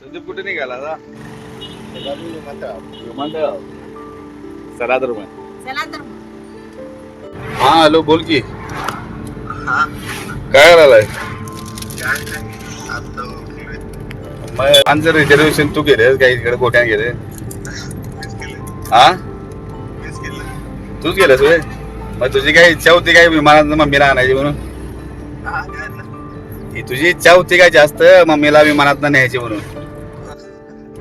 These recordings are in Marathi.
संदीप कुठे निघाला आता? विमानतळ चला तर मग. चला तर हा हॅलो बोल की. काय करायलाय? मग आमचं रिझर्वेशन तू केले काय इकडे गोट्यान गेले. हा? तूच गेलास होय? मग तुझी काय इच्छा होती काय विमानात मम्मीला आणायची म्हणून? ही तुझी इच्छा होती काय जास्त मम्मीला विमानात न्यायची म्हणून?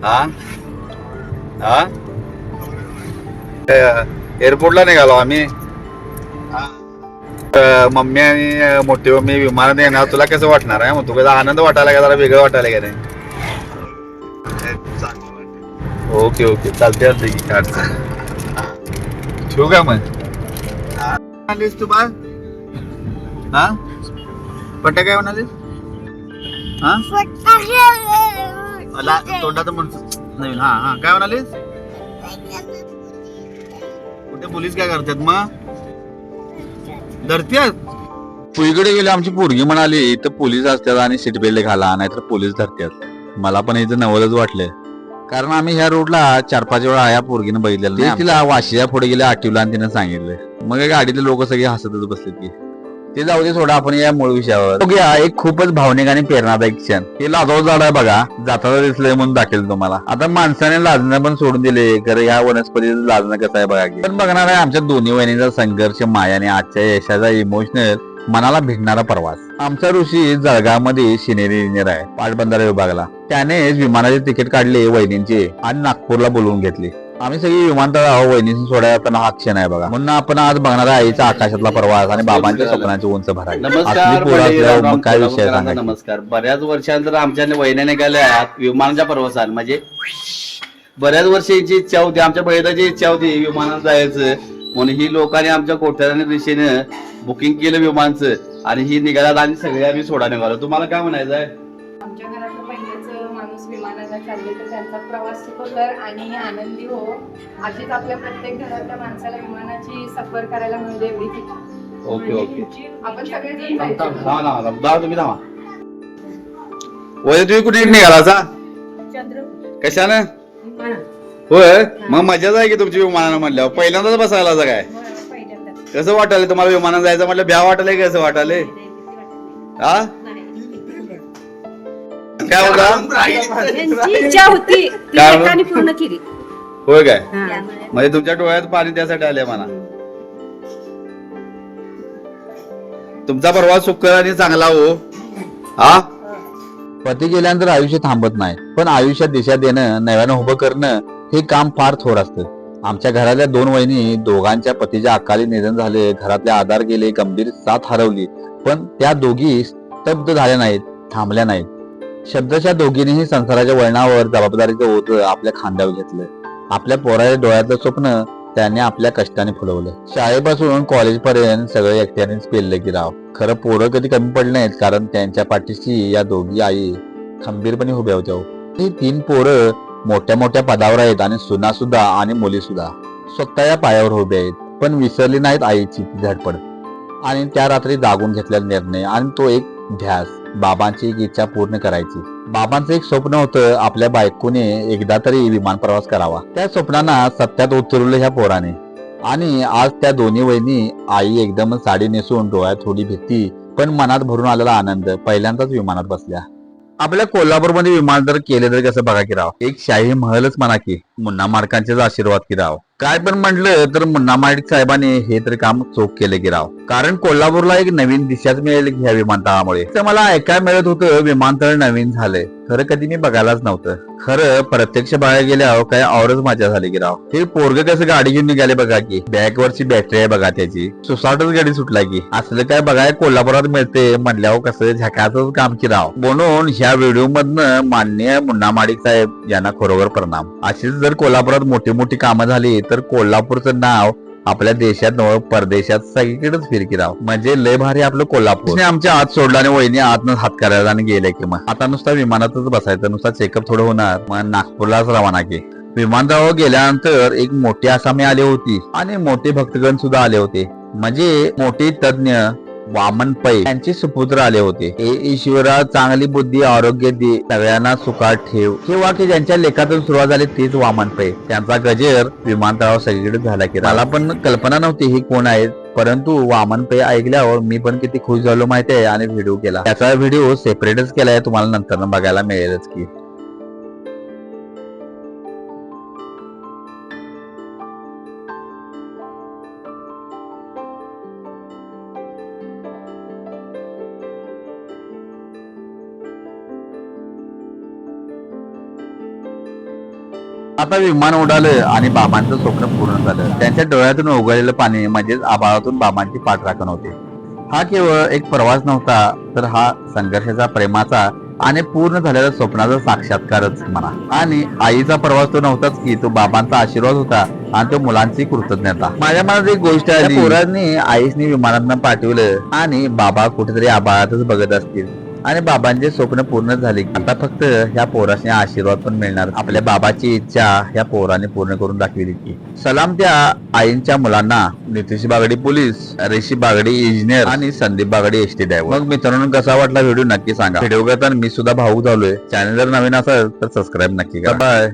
हा? हा? एअरपोर्टला निघालो आम्ही. अं, मम्मी आणि मोठी मम्मी विमानात येणार तुला कसं वाटणार आहे मग तू कसं आनंद वाटायला का जरा वेगळं वाटायला का नाही ओके ओके. चालते चालते की काय. ठेवू का मग? म्हणालीस तू बा हा? पट्ट्या काय म्हणालीस हा? मला तोंडात म्हणतो नवीन हा हा. काय म्हणालीस? कुठे पोलीस काय करतात मग? धरत्यात पुईकडे गेले आमची पोरगी म्हणाली तर पोलीस असतात आणि सीट बेल्ट घाला नाहीतर पोलीस धरतात मला पण इथं नवलच वाटलंय. कारण आम्ही ह्या रोडला चार पाच वेळा या पोरगीनं बघितलेलं नाही तिला वाशिया पुढे गेले आठवला आणि तिनं सांगितलं मग गाडीतले लोक सगळे हसतच बसले की. ते जाऊ दे सोडा आपण या मूळ विषयावर. बघूया एक खूपच भावनिक आणि प्रेरणादायक क्षण. हे लाजवत झाड आहे बघा जाताना दिसलंय म्हणून दाखवेल तुम्हाला. आता माणसाने लाजणं पण सोडून दिले कारण या वनस्पतीचं लाजणं कसं आहे बघा की. पण बघणार आहे आमच्या दोन्ही वहिनीचा संघर्ष मायाने आजच्या यशाचा इमोशनल मनाला भिडणारा प्रवास. आमचा ऋषी जळगावमध्ये शिनेरी इंजिनियर आहे पाटबंधारा विभागला. त्यानेच विमानाचे तिकीट काढले वहिनींचे आणि नागपूरला बोलवून घेतले. आम्ही सगळी विमानतळावर वहिनीशी सोडायला जाताना हा क्षण आहे बघा. म्हणून आपण आज बघणार आहे आईचा आकाशातला प्रवास आणि बाबांच्या स्वप्नाची उंच भराई नमस्कार असल्यावर मग काय विषय नमस्कार. बऱ्याच वर्षानंतर आमच्या वहिन्याने गेल्या विमानाच्या प्रवासात. म्हणजे बऱ्याच वर्षांची इच्छा होती आमच्या बहिणाची इच्छा होती विमानात जायचं. म्हणून ही लोकांनी आमच्या कोठ्याने दिशेनं बुकिंग केलं विमानचं आणि ही निघाल्यात आणि सगळे आम्ही सोडा निघालो. तुम्हाला काय म्हणायचं आहे विमानाला चालले तर त्यांचा प्रवास सुखकर आणि आनंदी हो. अशीच आपल्या प्रत्येक घरातल्या माणसाला विमानाची सफर करायला मिळू दे. Okay okay. आपण सगळेजण जायचं. तुम्ही थांबा. वय तुम्ही कुठे निघाला असा कशानं. होय? मग मजाच आहे की तुमची विमानानं म्हणल्यावर? पहिल्यांदाच बसायला असं काय? पहिल्यांदा. कसं वाटायला तुम्हाला विमानात जायचं म्हटलं? भ्या वाटायला कसं वाटायले हा? काय होता इच्छा होती. ती काय हो? एकाने पूर्ण केली. होय काय? हा. म्हणजे तुमच्या डोळ्यात पाणी त्यासाठी आले म्हणा. तुमचा प्रवास सुखकर आणि चांगला हो. हा? पती गेल्यानंतर आयुष्य थांबत नाही. पण आयुष्यात दिशा देणं नव्यानं उभं करणं हे काम फार थोर असतं. आमच्या घरातल्या दोन वहिनी दोघांच्या पतीच्या अकाली निधन झाले घरातले आधार गेले गंभीर साथ हरवली. पण त्या दोघी स्तब्ध झाल्या नाहीत थांबल्या नाहीत. शब्दाच्या दोघींनीही संसाराच्या वळणावर जबाबदारीचं ओझ आपल्या खांद्यावर घेतलं. आपल्या पोराच्या डोळ्यातलं स्वप्न त्याने आपल्या कष्टाने फुलवलं. शाळेपासून कॉलेजपर्यंत सगळे एकट्यानेच पेलले की राव. खरं पोरं कधी कमी पडले नाहीत कारण त्यांच्या पाठीशी या दोघी आई खंबीरपणे उभ्या होत्या हो. ही. तीन पोरं मोठ्या मोठ्या पदावर आहेत आणि सुना सुद्धा आणि मुली सुद्धा. स्वतः या पायावर उभे आहेत पण विसरली नाहीत आईची ती धडपड आणि त्या रात्री जागून घेतलेला निर्णय आणि तो एक ध्यास बाबांची एक इच्छा पूर्ण करायची. बाबांचं एक स्वप्न होतं आपल्या बायकोने एकदा तरी विमान प्रवास करावा. त्या स्वप्नांना सत्यात उतरवलं ह्या पोराने. आणि आज त्या दोन्ही वहिनी आई एकदम साडी नेसून डोळ्यात थोडी भीती पण मनात भरून आलेला आनंद पहिल्यांदाच विमानात बसल्या. आपल्या कोल्हापूरमध्ये विमान जर केले तर कसं बघा की राव? एक शाही महलच म्हणा की मुन्ना मार्कांचेच आशीर्वाद की राव? काय पण म्हटलं तर मुन्ना माडिक साहेबांनी हे तर काम चोख केले की राव. कारण कोल्हापूरला एक नवीन दिशाच मिळेल ह्या विमानतळामुळे. तर मला ऐकायला मिळत होतं विमानतळ नवीन झालंय. खरं कधी मी बघायलाच नव्हतं. खरं प्रत्यक्ष बघायला गेल्यावर काय औरच मजा झाली की राव. हे पोरग कसं गाडी घेऊन निघाले बघा की. बॅक वरची बॅटरी आहे बघा त्याची. सुसाटच गाडी सुटला की. असलं काय बघाय कोल्हापुरात मिळते म्हणल्यावर कसं झकाच काम की राव. म्हणून ह्या व्हिडिओ मधनं मान्य मुन्ना माडिक साहेब यांना खरोखर परिणाम. अशीच जर कोल्हापुरात मोठी मोठी कामं झाली तर कोल्हापूरचं नाव आपल्या देशात नव परदेशात सगळीकडेच फिरकी राव. म्हणजे लय भारी आपलं कोल्हापूर. आमच्या आत सोडला आणि वहिनी आतनं हात करायला आणि गेले की मग. आता नुसता विमानातच बसायचं नुसता चेकअप थोडं होणार. मग नागपूरलाच रवाना की. विमानतळावर गेल्यानंतर एक मोठी आसामी आली होती आणि मोठे भक्तगण सुद्धा आले होते. म्हणजे मोठे तज्ञ वामन पै. यांचे सुपुत्र आले होते. हे ईश्वरा चांगली बुद्धी आरोग्य दे. सगळ्यांना सुखात ठेव. हे वाक्य ज्यांच्या लेखातून सुरुवात झाली तेच वामन पै. त्यांचा गजेर विमानतळावर सगळीकडे झाला की मला पण कल्पना नव्हती ही कोण आहेत परंतु वामन पे ऐकल्यावर मी पण किती खुश झालो माहिती आहे आणि व्हिडिओ केला. त्याचा व्हिडिओ सेपरेटच केलाय तुम्हाला नंतर बघायला मिळेलच की. आता विमान उडालं आणि बाबांचं स्वप्न पूर्ण झालं. त्यांच्या डोळ्यातून उघडलेलं पाणी म्हणजेच आभाळातून बाबांची पाठराखण होते. हा केवळ एक प्रवास नव्हता तर हा संघर्षाचा प्रेमाचा आणि पूर्ण झालेल्या स्वप्नाचा साक्षात्कारच म्हणा. आणि आईचा प्रवास तो नव्हताच की तो बाबांचा आशीर्वाद होता आणि तो मुलांची कृतज्ञता. माझ्या मनात एक गोष्ट आहे पोरांनी आईसनी विमानात पाठवलं आणि बाबा कुठेतरी आभाळातच बघत असतील. आणि बाबांचे स्वप्न पूर्ण झाले आता फक्त ह्या पोरासने आशीर्वाद पण मिळणार. आपल्या बाबाची इच्छा ह्या पोराने पूर्ण करून दाखविली की. सलाम त्या आईंच्या मुलांना नितीश बागडी पोलीस ऋषी बागडी इंजिनियर आणि Sandeep Bagdi S T driver मग मित्रांनो कसा वाटला व्हिडिओ नक्की सांगा. व्हिडिओ करताना मी सुद्धा भाऊक झालोय. चॅनल जर नवीन असेल तर सबस्क्राईब नक्की करा. बाय